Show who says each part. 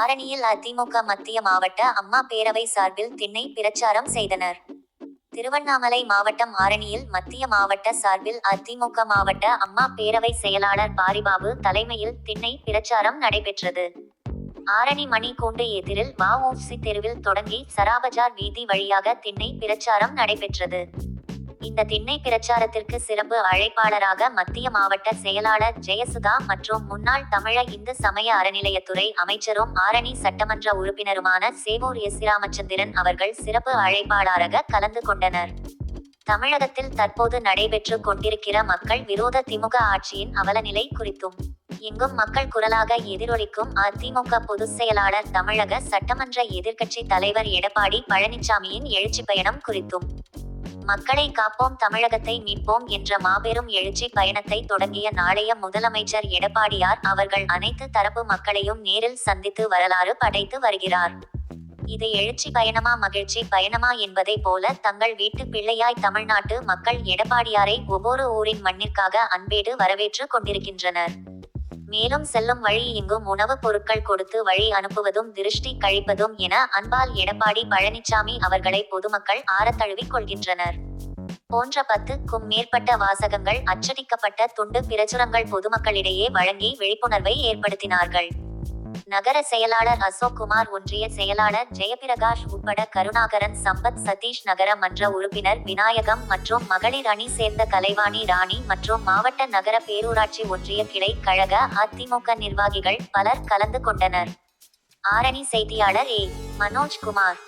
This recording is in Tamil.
Speaker 1: ஆரணியில் அதிமுக மத்திய மாவட்ட அம்மா பேரவை சார்பில் திண்ணை பிரச்சாரம் செய்தனர். திருவண்ணாமலை மாவட்டம் ஆரணியில் மத்திய மாவட்ட சார்பில் அதிமுக மாவட்ட அம்மா பேரவை செயலாளர் பாரிபாபு தலைமையில் திண்ணை பிரச்சாரம் நடைபெற்றது. ஆரணி மணிக்கூண்டு எதிரில் வஉசி தெருவில் தொடங்கி சராபஜார் வீதி வழியாக திண்ணை பிரச்சாரம் நடைபெற்றது. இந்த திண்ணை பிரச்சாரத்திற்கு சிறப்பு அழைப்பாளராக மத்திய மாவட்ட செயலாளர் ஜெயசுதா மற்றும் முன்னாள் தமிழ இந்து சமய அறநிலையத்துறை அமைச்சரும் ஆரணி சட்டமன்ற உறுப்பினருமான சேவூர் எஸ் ராமச்சந்திரன் அவர்கள் சிறப்பு அழைப்பாளராக கலந்து கொண்டனர். தமிழகத்தில் தற்போது நடைபெற்று கொண்டிருக்கிற மக்கள் விரோத திமுக ஆட்சியின் அவலநிலை குறித்தும் எங்கும் மக்கள் குரலாக எதிரொலிக்கும் அதிமுக பொதுச் செயலாளர் தமிழக சட்டமன்ற எதிர்க்கட்சி தலைவர் எடப்பாடி பழனிசாமியின் எழுச்சி பயணம் குறித்தும் மக்களை காப்போம் தமிழகத்தை மீட்போம் என்ற மாபெரும் எழுச்சி பயணத்தை தொடங்கிய நாளைய முதலமைச்சர் எடப்பாடியார் அவர்கள் அனைத்து தரப்பு மக்களையும் நேரில் சந்தித்து வரலாறு படைத்து வருகிறார். இது எழுச்சி பயணமா மகிழ்ச்சி பயணமா என்பதை போல தங்கள் வீட்டு பிள்ளையாய் தமிழ்நாட்டு மக்கள் எடப்பாடியாரை ஒவ்வொரு ஊரின் மண்ணிற்காக அன்பேடு வரவேற்று கொண்டிருக்கின்றனர். மேலும் செல்லும் வழி எங்கும் உணவுப் பொருட்கள் கொடுத்து வழி அனுப்புவதும் திருஷ்டி கழிப்பதும் என அன்பால் எடப்பாடி பழனிசாமி அவர்களை பொதுமக்கள் ஆரத்தழுவிக் கொள்கின்றனர். போன்ற பத்துக்கும் மேற்பட்ட வாசகங்கள் அச்சடிக்கப்பட்ட துண்டு பிரச்சுரங்கள் பொதுமக்களிடையே வழங்கி விழிப்புணர்வை ஏற்படுத்தினார்கள். நகர செயலாளர் அசோக் குமார் ஒன்றிய செயலாளர் ஜெயபிரகாஷ் உட்பட கருணாகரன் சம்பத் சதீஷ் நகர மன்ற உறுப்பினர் விநாயகம் மற்றும் மகளிர் அணி சேர்ந்த கலைவாணி ராணி மற்றும் மாவட்ட நகர பேரூராட்சி ஒன்றிய கிளை கழக அதிமுக நிர்வாகிகள் பலர் கலந்து கொண்டனர். ஆரணி செய்தியாளர் ஏ. மனோஜ் குமார்.